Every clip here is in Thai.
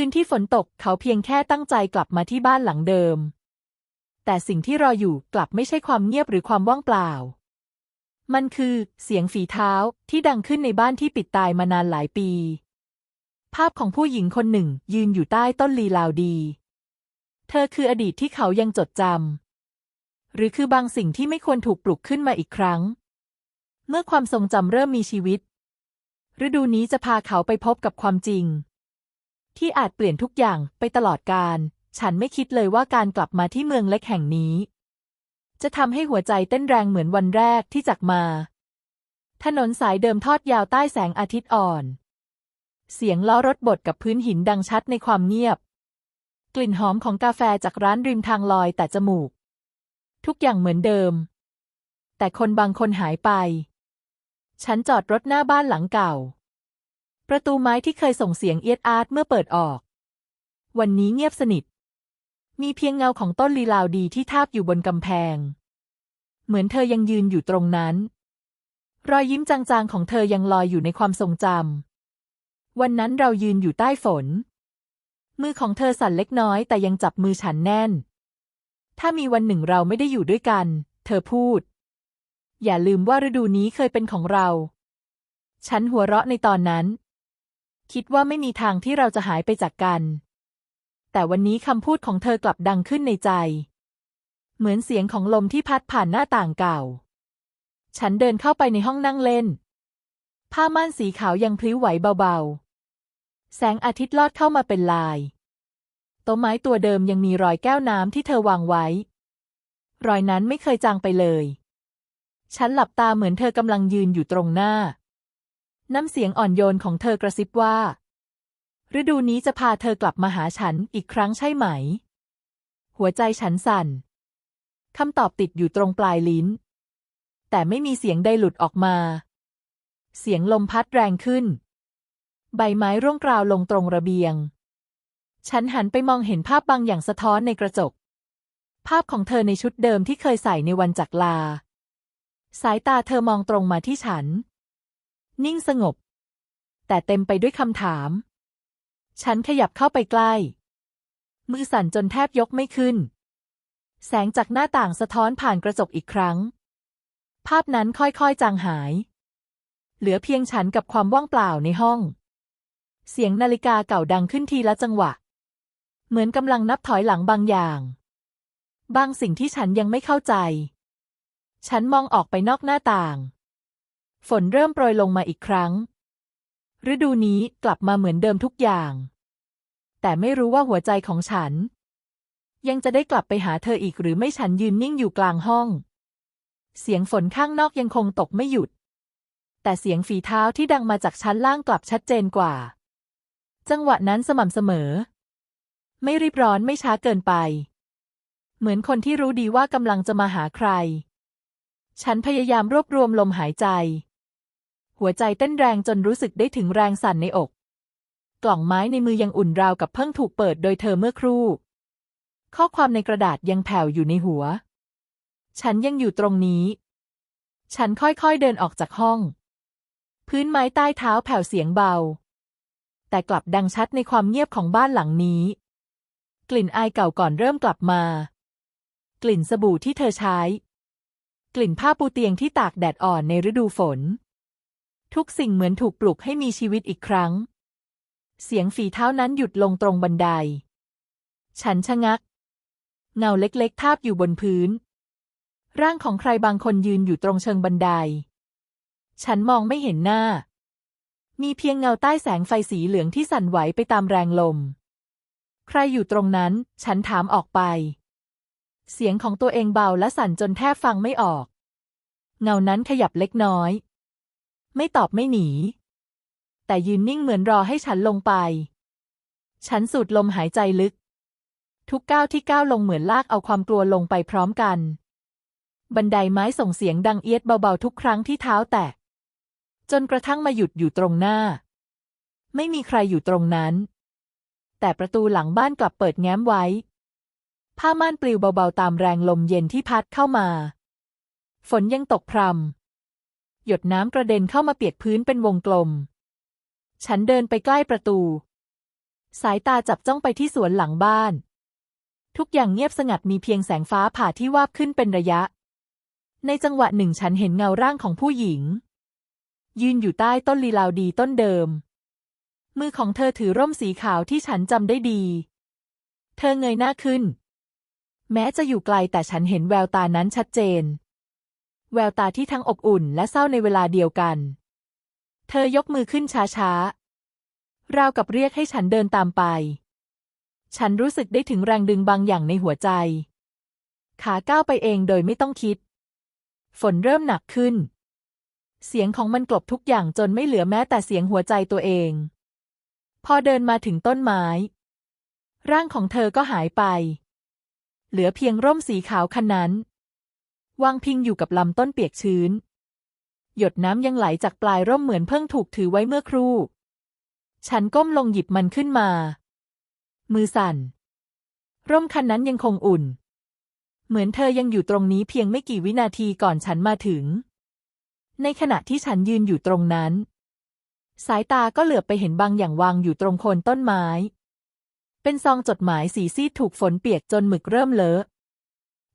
คืนที่ฝนตกเขาเพียงแค่ตั้งใจกลับมาที่บ้านหลังเดิม แต่สิ่งที่รออยู่กลับไม่ใช่ความเงียบหรือความว่างเปล่า มันคือเสียงฝีเท้าที่ดังขึ้นในบ้านที่ปิดตายมานานหลายปี ภาพของผู้หญิงคนหนึ่งยืนอยู่ใต้ต้นลีลาวดี เธอคืออดีตที่เขายังจดจำหรือคือบางสิ่งที่ไม่ควรถูกปลุกขึ้นมาอีกครั้ง เมื่อความทรงจำเริ่มมีชีวิต ฤดูนี้จะพาเขาไปพบกับความจริง ที่อาจเปลี่ยนทุกอย่างไปตลอดกาลฉันไม่คิดเลยว่าการกลับมาที่เมืองเล็กแห่งนี้ จะทำให้หัวใจเต้นแรงเหมือนวันแรกที่จากมา ถนนสายเดิมทอดยาวใต้แสงอาทิตย์อ่อน เสียงล้อรถบดกับพื้นหินดังชัดในความเงียบ กลิ่นหอมของกาแฟจากร้านริมทางลอยแต่จมูก ทุกอย่างเหมือนเดิม แต่คนบางคนหายไป ฉันจอดรถหน้าบ้านหลังเก่า ประตูไม้ที่เคยส่งเสียงเอียดอาร์ตเมื่อเปิดออก วันนี้เงียบสนิท มีเพียงเงาของต้นลีลาวดีที่ทาบอยู่บนกำแพง เหมือนเธอยังยืนอยู่ตรงนั้น รอยยิ้มจางๆของเธอยังลอยอยู่ในความทรงจำ วันนั้นเรายืนอยู่ใต้ฝน มือของเธอสั่นเล็กน้อยแต่ยังจับมือฉันแน่น ถ้ามีวันหนึ่งเราไม่ได้อยู่ด้วยกัน เธอพูด อย่าลืมว่าฤดูนี้เคยเป็นของเรา ฉันหัวเราะในตอนนั้น คิดว่าไม่มีทางที่เราจะหายไปจากกัน แต่วันนี้คำพูดของเธอกลับดังขึ้นในใจ เหมือนเสียงของลมที่พัดผ่านหน้าต่างเก่า ฉันเดินเข้าไปในห้องนั่งเล่น ผ้าม่านสีขาวยังพลิ้วไหวเบาๆ แสงอาทิตย์ลอดเข้ามาเป็นลายต๊ะไม้ตัวเดิมยังมีรอยแก้วน้ำที่เธอวางไว้ รอยนั้นไม่เคยจางไปเลย ฉันหลับตาเหมือนเธอกำลังยืนอยู่ตรงหน้า น้ำเสียงอ่อนโยนของเธอกระซิบว่า ฤดูนี้จะพาเธอกลับมาหาฉันอีกครั้งใช่ไหม หัวใจฉันสั่นคำตอบติดอยู่ตรงปลายลิ้น แต่ไม่มีเสียงใดหลุดออกมา เสียงลมพัดแรงขึ้น ใบไม้ร่วงกราวลงตรงระเบียง ฉันหันไปมองเห็นภาพบางอย่างสะท้อนในกระจก ภาพของเธอในชุดเดิมที่เคยใส่ในวันจากลา สายตาเธอมองตรงมาที่ฉัน นิ่งสงบ แต่เต็มไปด้วยคำถาม ฉันขยับเข้าไปใกล้ มือสั่นจนแทบยกไม่ขึ้น แสงจากหน้าต่างสะท้อนผ่านกระจกอีกครั้ง ภาพนั้นค่อยๆจางหาย เหลือเพียงฉันกับความว่างเปล่าในห้อง เสียงนาฬิกาเก่าดังขึ้นทีละจังหวะ เหมือนกำลังนับถอยหลังบางอย่าง บางสิ่งที่ฉันยังไม่เข้าใจ ฉันมองออกไปนอกหน้าต่าง ฝนเริ่มโปรยลงมาอีกครั้ง ฤดูนี้กลับมาเหมือนเดิมทุกอย่าง แต่ไม่รู้ว่าหัวใจของฉัน ยังจะได้กลับไปหาเธออีกหรือไม่ฉันยืนนิ่งอยู่กลางห้อง เสียงฝนข้างนอกยังคงตกไม่หยุด แต่เสียงฝีเท้าที่ดังมาจากชั้นล่างกลับชัดเจนกว่า จังหวะนั้นสม่ำเสมอ ไม่รีบร้อนไม่ช้าเกินไป เหมือนคนที่รู้ดีว่ากำลังจะมาหาใคร ฉันพยายามรวบรวมลมหายใจ หัวใจเต้นแรงจนรู้สึกได้ถึงแรงสั่นในอก กล่องไม้ในมือยังอุ่นราวกับเพิ่งถูกเปิดโดยเธอเมื่อครู่ ข้อความในกระดาษยังแผ่วอยู่ในหัว ฉันยังอยู่ตรงนี้ ฉันค่อยๆเดินออกจากห้อง พื้นไม้ใต้เท้าแผ่วเสียงเบา แต่กลับดังชัดในความเงียบของบ้านหลังนี้ กลิ่นอายเก่าก่อนเริ่มกลับมา กลิ่นสบู่ที่เธอใช้ กลิ่นผ้าปูเตียงที่ตากแดดอ่อนในฤดูฝน ทุกสิ่งเหมือนถูกปลุกให้มีชีวิตอีกครั้ง เสียงฝีเท้านั้นหยุดลงตรงบันได ฉันชะงัก เงาเล็กๆ ทาบอยู่บนพื้น ร่างของใครบางคนยืนอยู่ตรงเชิงบันได ฉันมองไม่เห็นหน้า มีเพียงเงาใต้แสงไฟสีเหลืองที่สั่นไหวไปตามแรงลม ใครอยู่ตรงนั้น ฉันถามออกไป เสียงของตัวเองเบาและสั่นจนแทบฟังไม่ออก เงานั้นขยับเล็กน้อย ไม่ตอบไม่หนี แต่ยืนนิ่งเหมือนรอให้ฉันลงไป ฉันสูดลมหายใจลึก ทุกก้าวที่ก้าวลงเหมือนลากเอาความกลัวลงไปพร้อมกัน บันไดไม้ส่งเสียงดังเอียดเบาๆทุกครั้งที่เท้าแตะ จนกระทั่งมาหยุดอยู่ตรงหน้า ไม่มีใครอยู่ตรงนั้น แต่ประตูหลังบ้านกลับเปิดแง้มไว้ ผ้าม่านปลิวเบาๆตามแรงลมเย็นที่พัดเข้ามา ฝนยังตกพรำ หยดน้ำกระเด็นเข้ามาเปียกพื้นเป็นวงกลม ฉันเดินไปใกล้ประตู สายตาจับจ้องไปที่สวนหลังบ้าน ทุกอย่างเงียบสงัดมีเพียงแสงฟ้าผ่าที่วาบขึ้นเป็นระยะ ในจังหวะหนึ่งฉันเห็นเงาร่างของผู้หญิง ยืนอยู่ใต้ต้นลีลาวดีต้นเดิม มือของเธอถือร่มสีขาวที่ฉันจำได้ดี เธอเงยหน้าขึ้น แม้จะอยู่ไกลแต่ฉันเห็นแววตานั้นชัดเจน แววตาที่ทั้งอบอุ่นและเศร้าในเวลาเดียวกัน เธอยกมือขึ้นช้าๆ ราวกับเรียกให้ฉันเดินตามไป ฉันรู้สึกได้ถึงแรงดึงบางอย่างในหัวใจ ขาก้าวไปเองโดยไม่ต้องคิด ฝนเริ่มหนักขึ้น เสียงของมันกลบทุกอย่างจนไม่เหลือแม้แต่เสียงหัวใจตัวเอง พอเดินมาถึงต้นไม้ ร่างของเธอก็หายไป เหลือเพียงร่มสีขาวคันนั้น วางพิงอยู่กับลำต้นเปียกชื้น หยดน้ำยังไหลจากปลายร่มเหมือนเพิ่งถูกถือไว้เมื่อครู่ ฉันก้มลงหยิบมันขึ้นมา มือสั่น ร่มคันนั้นยังคงอุ่น เหมือนเธอยังอยู่ตรงนี้เพียงไม่กี่วินาทีก่อนฉันมาถึง ในขณะที่ฉันยืนอยู่ตรงนั้น สายตาก็เหลือบไปเห็นบางอย่างวางอยู่ตรงโคนต้นไม้ เป็นซองจดหมายสีซีดถูกฝนเปียกจนหมึกเริ่มเลอะ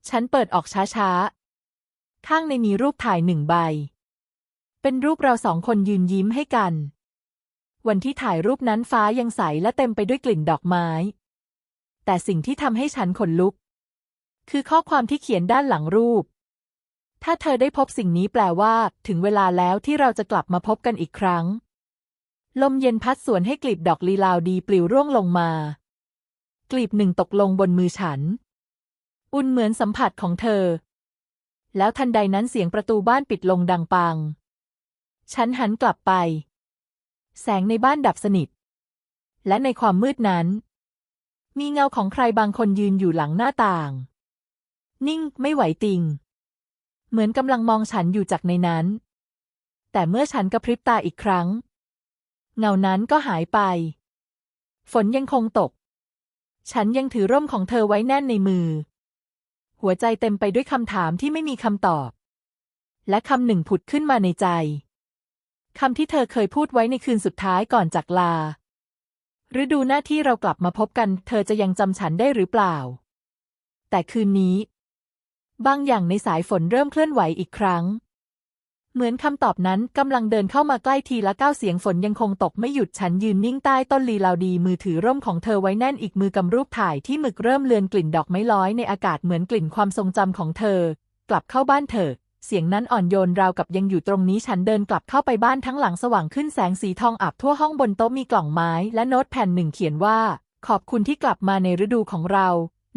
ฉันเปิดออกช้าๆ ข้างในมีรูปถ่ายหนึ่งใบ เป็นรูปเราสองคนยืนยิ้มให้กัน วันที่ถ่ายรูปนั้นฟ้ายังใสและเต็มไปด้วยกลิ่นดอกไม้ แต่สิ่งที่ทำให้ฉันขนลุก คือข้อความที่เขียนด้านหลังรูป ถ้าเธอได้พบสิ่งนี้แปลว่า ถึงเวลาแล้วที่เราจะกลับมาพบกันอีกครั้ง ลมเย็นพัดสวนให้กลีบดอกลีลาวดีปลิวร่วงลงมา กลีบหนึ่งตกลงบนมือฉัน อุ่นเหมือนสัมผัสของเธอ แล้วทันใดนั้นเสียงประตูบ้านปิดลงดังปัง ฉันหันกลับไป แสงในบ้านดับสนิท และในความมืดนั้น มีเงาของใครบางคนยืนอยู่หลังหน้าต่าง นิ่งไม่ไหวติง เหมือนกำลังมองฉันอยู่จากในนั้น แต่เมื่อฉันกระพริบตาอีกครั้ง เงานั้นก็หายไป ฝนยังคงตก ฉันยังถือร่มของเธอไว้แน่นในมือ หัวใจเต็มไปด้วยคำถามที่ไม่มีคำตอบ และคำหนึ่งผุดขึ้นมาในใจคำที่เธอเคยพูดไว้ในคืนสุดท้ายก่อนจากลา ฤดูหน้าที่เรากลับมาพบกัน เธอจะยังจำฉันได้หรือเปล่า แต่คืนนี้ บางอย่างในสายฝนเริ่มเคลื่อนไหวอีกครั้ง เหมือนคำตอบนั้นกำลังเดินเข้ามาใกล้ทีละก้าวเสียงฝนยังคงตกไม่หยุดฉันยืนนิ่งใต้ต้นลีลาวดี มือถือร่มของเธอไว้แน่นอีกมือกำรูปถ่ายที่หมึกเริ่มเลือนกลิ่นดอกไม้ลอยในอากาศเหมือนกลิ่นความทรงจำของเธอ กลับเข้าบ้านเถอะเสียงนั้นอ่อนโยนราวกับยังอยู่ตรงนี้ฉันเดินกลับเข้าไปบ้านทั้งหลังสว่างขึ้นแสงสีทองอาบทั่วห้องบนโต๊ะมีกล่องไม้และโน้ตแผ่นหนึ่งเขียนว่า ขอบคุณที่กลับมาในฤดูของเรา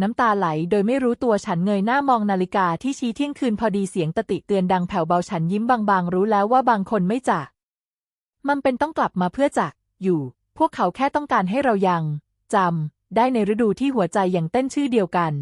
น้ำตาไหลโดยไม่รู้ตัวฉันเงยหน้ามองนาฬิกาที่ชี้เที่ยงคืนพอดีเสียงตติเตือนดังแผ่วเบาฉันยิ้มบางๆ รู้แล้วว่าบางคนไม่จากมันเป็นต้องกลับมาเพื่อจากอยู่ พวกเขาแค่ต้องการให้เรายังจำได้ในฤดูที่หัวใจยังเต้นชื่อเดียวกัน